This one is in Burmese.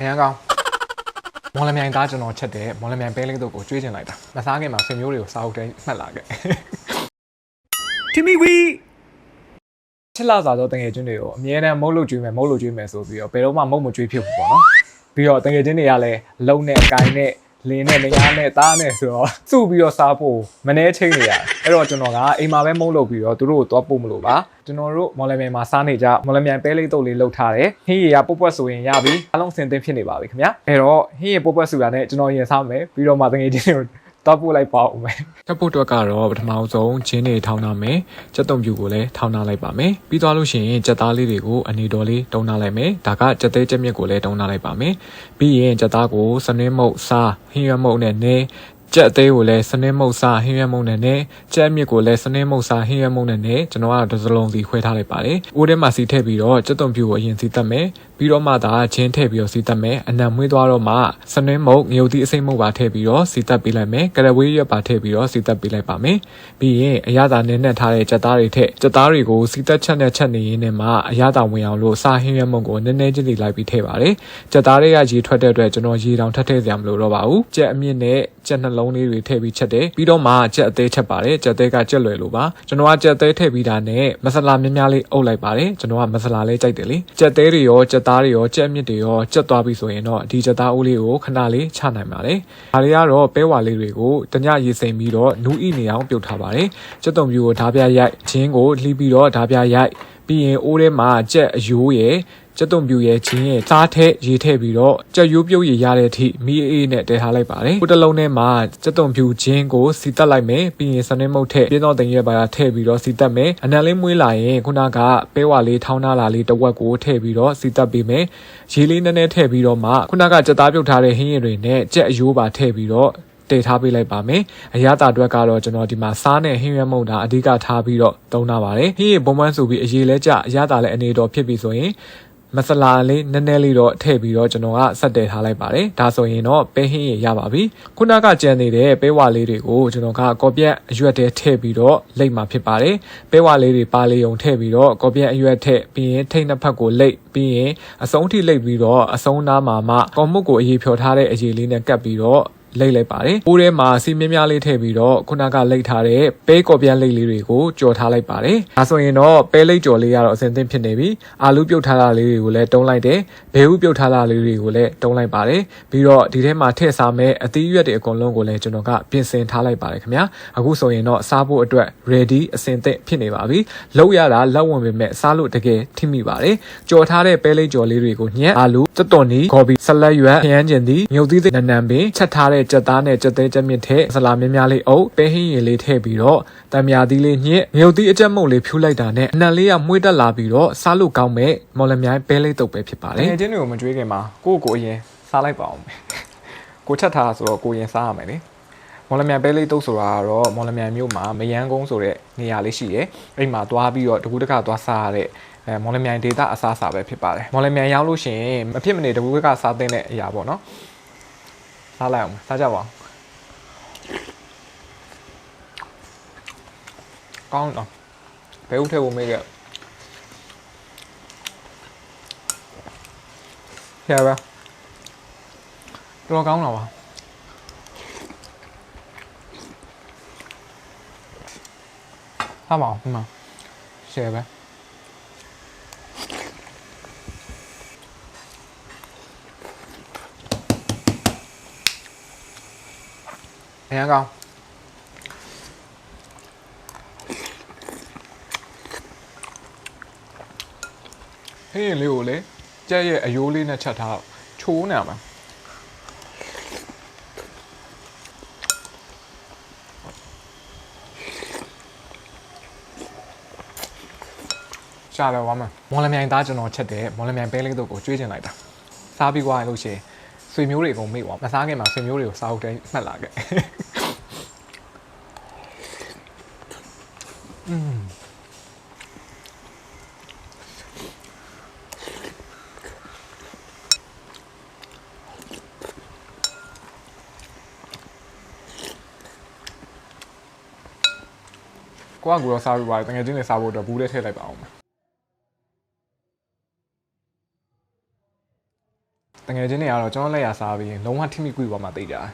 အရန်ကောင်းမော်လမြိုင်သားကျွန်တော်ချက်တဲ့မော်လမြိုင်ပဲလေးတို့ကိုကျွေးကျင်လိုက်တာမစားခင်မှာဆွေမျိုးတွေကိုစားဟုတ်တယ်မှတ်လာခဲ့တီမီဝီချစ်လာစားတော့တငယ်ချင်းတွေကိုအမြဲတမ်းမုတ်လို့ကျွေးမယ်မုတ်လို့ကျွေးမယ်ဆိုပြီးတော့ဘယ်တော့မှမုတ်မကျွေးဖြစ်ဘူးပေါ့နော်ပြီးတော့တငယ်ချင်းတွေကလည်းလုံနဲ့အကိုင်းနဲ့ လင်းနဲ့မယားနဲ့သားနဲ့ဆိုတော့စုပြီးတော့စားဖို့မနှဲချင်းနေရတယ်အဲ့တော့ကျွန်တော်ကအိမ်မှာပဲမုတ်လို့ပြီးတော့သူတို့ကိုသွားပို့မလို့ပါကျွန်တော်တို့မော်လမြိုင်မှာစားနေကြမော်လမြိုင်ပဲလေးတုပ်လေးလှုပ်ထားတယ်ဟင်းရည်ကပုတ်ပွက်ဆိုရင်ရပြီအလုံးစင်သင်းဖြစ်နေပါပြီခင်ဗျာအဲ့တော့ဟင်းရည်ပုတ်ပွက်ဆိုတာနဲ့ကျွန်တော်ရင်စားမယ်ပြီးတော့မှတငယ်ချင်းတွေကို တော့ပို့လိုက်ပါဦးမယ်တပ်ဖို့အတွက်ကတော့ပထမဆုံးဂျင်းတွေထောင်းထားမယ်စက်သွန်ပြူကိုလည်းထောင်းထားလိုက်ပါမယ်ပြီးသွားလို့ရှိရင်စက်သားလေးတွေကိုအနေတော်လေးတုံးထားလိုက်မယ်ဒါကစက်သေးစက်မြစ်ကိုလည်းတုံးထားလိုက်ပါမယ်ပြီးရင်စက်သားကိုစနွင်းမုတ်စားဟင်းရွက်မုတ်နဲ့နည်း ကြက်အသေးကိုလည်းစနင်းမုတ်စားဟင်းရွက်မုတ်နဲ့နဲ့ကြက်အမြစ်ကိုလည်းစနင်းမုတ်စားဟင်းရွက်မုတ်နဲ့နဲ့ကျွန်တော်ကတစ်စလုံးစီခွဲထားလိုက်ပါတယ်။အိုးထဲမှာစီထည့်ပြီးတော့ကြက်သွန်ပြူကိုအရင်စီတက်မယ်။ပြီးတော့မှသာချင်းထည့်ပြီးတော့စီတက်မယ်။အနံမွေးသွားတော့မှစနင်းမုတ်ငရုတ်သီးအစိမ့်မုတ်ပါထည့်ပြီးတော့စီတက်ပေးလိုက်မယ်။ကရဝေးရွက်ပါထည့်ပြီးတော့စီတက်ပေးလိုက်ပါမယ်။ပြီးရင်အရသာနဲ့နဲ့ထားတဲ့ကြက်သားတွေထည့်ကြက်သားတွေကိုစီတက်ချက်နဲ့ချက်နေရင်းနဲ့မှအရသာဝင်အောင်လို့စားဟင်းရွက်မုတ်ကိုနည်းနည်းချင်းစီလိုက်ပြီးထည့်ပါတယ်။ကြက်သားတွေကရေထွက်တဲ့အတွက်ကျွန်တော်ရေတောင်ထပ်ထည့်စရာမလိုတော့ပါဘူး။ကြက်အမြင့်နဲ့ကြက်နှလုံးလေးတွေထည့်ပြီးချက်တယ်ပြီးတော့မှကြက်အသေးချက်ပါတယ်ကြက်သေးကကြက်လွယ်လို့ပါကျွန်တော်ကကြက်သေးထည့်ပြီးတာနဲ့မဆလာများများလေးအုပ်လိုက်ပါတယ်ကျွန်တော်ကမဆလာလေးကြိုက်တယ်လေကြက်သေးတွေရောကြက်သားတွေရောကြက်အမြင့်တွေရောကြက်သွားပြီဆိုရင်တော့ဒီကြက်သားအိုးလေးကိုခဏလေးချနိုင်ပါတယ်ဒါတွေကတော့ပဲဝါလေးတွေကိုတညရေစိမ်ပြီးတော့နူးဤနေအောင်ပြုတ်ထားပါတယ်ကြက်တုံပြူကိုဓာပြရိုက်ချင်းကိုလှီးပြီးတော့ဓာပြရိုက်ပြီးရင်အိုးထဲမှာကြက်အယိုးရယ် ကြက်သွန်ပြူရဲ့ချင်းရဲ့စားထက်ရေထည့်ပြီးတော့ကြက်ရိုးပြုတ်ရရတဲ့အထိမီးအေးနဲ့တည်ထားလိုက်ပါတယ်။ဟိုတစ်လုံးထဲမှာကြက်သွန်ပြူချင်းကိုစီတက်လိုက်မယ်ပြီးရင်စနစ်မုတ်ထည့်ပြင်းတော့တင်ရဲပါထည့်ပြီးတော့စီတက်မယ်အနံလေးမွေးလာရင်ခုနကပဲဝါလေးထောင်းထားလာလေးတစ်ဝက်ကိုထည့်ပြီးတော့စီတက်ပေးမယ်။ရေလေးနည်းနည်းထည့်ပြီးတော့မှခုနကကြက်သားပြုတ်ထားတဲ့ဟင်းရည်တွေနဲ့ကြက်အယိုးပါထည့်ပြီးတော့တည်ထားပေးလိုက်ပါမယ်။အရသာအတွက်ကတော့ကျွန်တော်ဒီမှာစားနဲ့ဟင်းရွက်မုံတာအဓိကထားပြီးတော့သုံးတာပါတယ်။ဟင်းရဘုံမန်းဆိုပြီးအရေးလဲကြအရသာလည်းအနေတော်ဖြစ်ပြီဆိုရင် မဆလာလေးနည်းနည်းလေးတော့ထည့်ပြီးတော့ကျွန်တော်ကဆက်တည်ထားလိုက်ပါတယ်။ဒါဆိုရင်တော့ပဲဟင်းရရပါပြီ။ခုနကကြံနေတဲ့ပဲဝါလေးတွေကိုကျွန်တော်ကကော်ပြက်အရွက်တဲထည့်ပြီးတော့လိတ်မှာဖြစ်ပါတယ်။ပဲဝါလေးတွေပါလေးုံထည့်ပြီးတော့ကော်ပြက်အရွက်ထည့်ပြီးရင်ထိတ်နှစ်ဖက်ကိုလိတ်ပြီးရင်အစုံထိလိတ်ပြီးတော့အစုံနားမှာမှကော်မုတ်ကိုအေးဖြော်ထားတဲ့အရေးလေးနဲ့ကပ်ပြီးတော့ လိတ်လိုက်ပါတယ်။ပိုးထဲမှာစီမြင်းများလေးထည့်ပြီးတော့ခုနကလိတ်ထားတဲ့ပဲကော်ပြန်လိတ်လေးတွေကိုကြော်ထားလိုက်ပါတယ်။ဒါဆိုရင်တော့ပဲလိတ်ကြော်လေးကတော့အစင်သင့်ဖြစ်နေပြီ။အာလူပြုတ်ထားတာလေးတွေကိုလည်းတုံးလိုက်တယ်။ဘဲဥပြုတ်ထားတာလေးတွေကိုလည်းတုံးလိုက်ပါတယ်။ပြီးတော့ဒီထဲမှာထည့်စားမဲ့အသီးရွက်တွေအကုန်လုံးကိုလည်းကျွန်တော်ကပြင်ဆင်ထားလိုက်ပါတယ်ခင်ဗျာ။အခုဆိုရင်တော့စားဖို့အတွက် ready အစင်သင့်ဖြစ်နေပါပြီ။လောက်ရတာလက်ဝင်ပေမဲ့စားလို့တကယ်ထိမိပါတယ်။ကြော်ထားတဲ့ပဲလိတ်ကြော်လေးတွေကိုညက်အာလူတွတ်တော်နီဂော်ဘီဆလက်ရွက်ခရမ်းကျင်သည်မြုပ်သီးသီးနန်နန်ပင်ချက်ထားတဲ့ကြက်သားနဲ့ကြက်သေးကြက်မြင့်ထည့်ဆလာများများလေးအုပ်ပဲဟင်းရည်လေးထည့်ပြီးတော့တံမြာသီးလေးညစ်မြုပ်သီးအကြက်မုတ်လေးဖြူလိုက်တာနဲ့အနံလေးကမွေးတက်လာပြီးတော့စားလို့ကောင်းမဲ့မော်လမြိုင်ပဲလေးတုပ်ပဲဖြစ်ပါတယ်။ငယ်ချင်းတွေကိုမကြွေးခင်မှာကိုယ့်ကိုယ်အရင်စားလိုက်ပါအောင်မယ်။ကိုချက်ထားဆိုတော့ကိုရင်စားရမယ်လေ။မော်လမြိုင်ပဲလေးတုပ်ဆိုတာကတော့မော်လမြိုင်မြို့မှာမယန်းကုန်းဆိုတဲ့နေရာလေးရှိတယ်။အဲ့မှာသွားပြီးတော့တကူးတကသွားစားရတဲ့အဲမော်လမြိုင်ဒေတာအစားအစာပဲဖြစ်ပါတယ်။မော်လမြိုင်ရောက်လို့ရှိရင်မဖြစ်မနေတကူးတကစားသင့်တဲ့အရာပေါ့နော်။ စားလိုက်အောင်စားကြပါအောင်။ကောင်းတော့ဘယ်ဦးထဲကိုမေးခဲ့။ရပါတော်ကောင်းတော့ပါ။ဟာပါဦးဒီမှာရှယ်ပဲ။ အရင်ကောင်းဟင်းလေးကိုလေကြက်ရဲ့အယိုးလေးနဲ့ချက်ထားတော့ချိုးနေမှာရှားတယ်ဝမ်းမမော်လမြိုင်သားကျွန်တော်ချက်တယ်မော်လမြိုင်ပဲလေးတို့ကိုကျွေးကျင်လိုက်တာစားပြီးွားရလို့ရှိရင် ဆွေမျိုးတွေအကုန်မေ့သွားမစားခင်မှာဆွေမျိုးတွေကိုစားဟုတ်တယ်မှတ်လာခဲ့อืมကိုကကူတော့စားပြီးပါတယ်တကယ်ချင်းနေစားဖို့အတွက်ဘူးလေးထည့်လိုက်ပါအောင်မ တကယ်ချင်းတွေကတော့ကျွန်တော်လက်ရစားပြီးရင်လုံးဝထိမိကွေပေါ်မှာတိတ်ကြတယ်